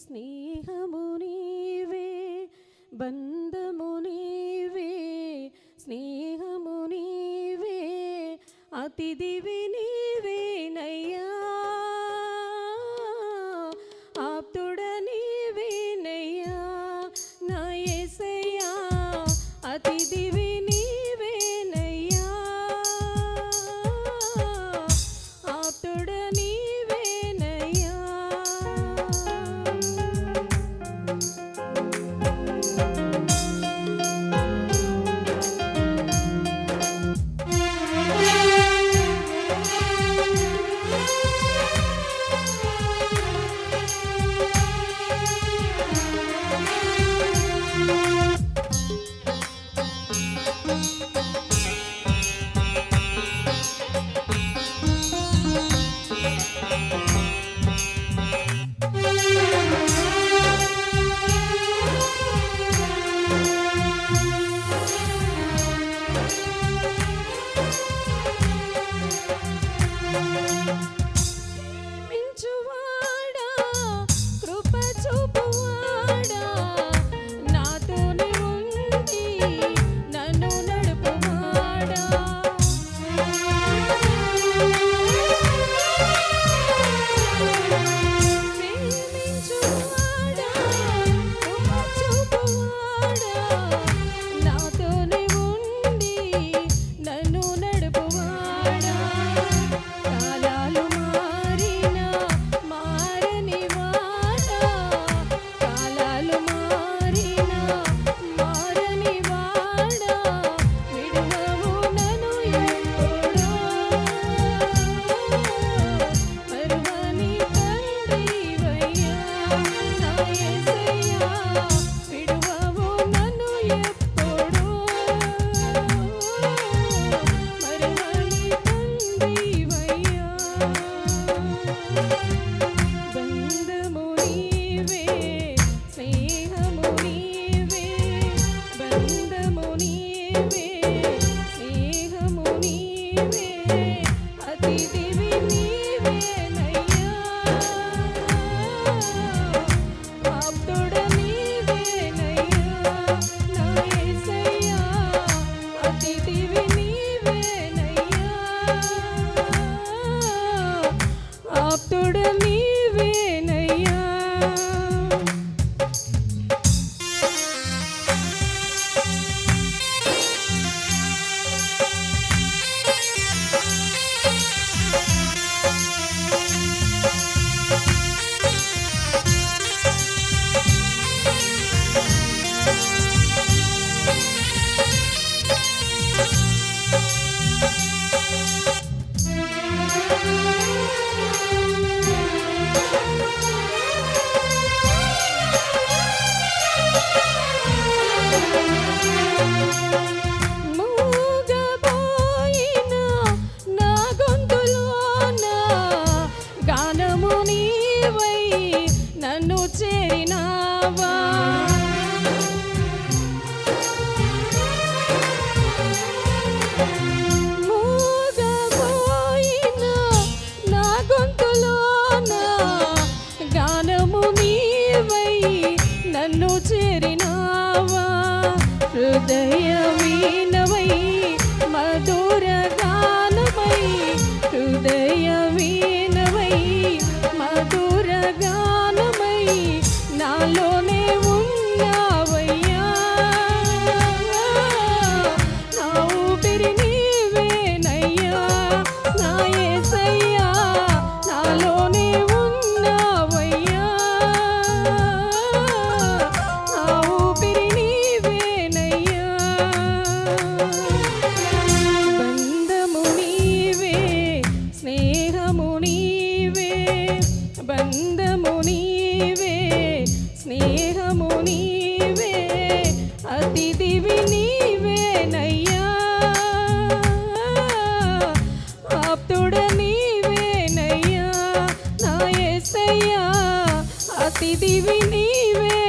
స్నేహము నీవే బంధము నీవే స్నేహము నీవే అతిథివి baby. నన్ను చేరినావా? హృదయమే పతిదివి నీవే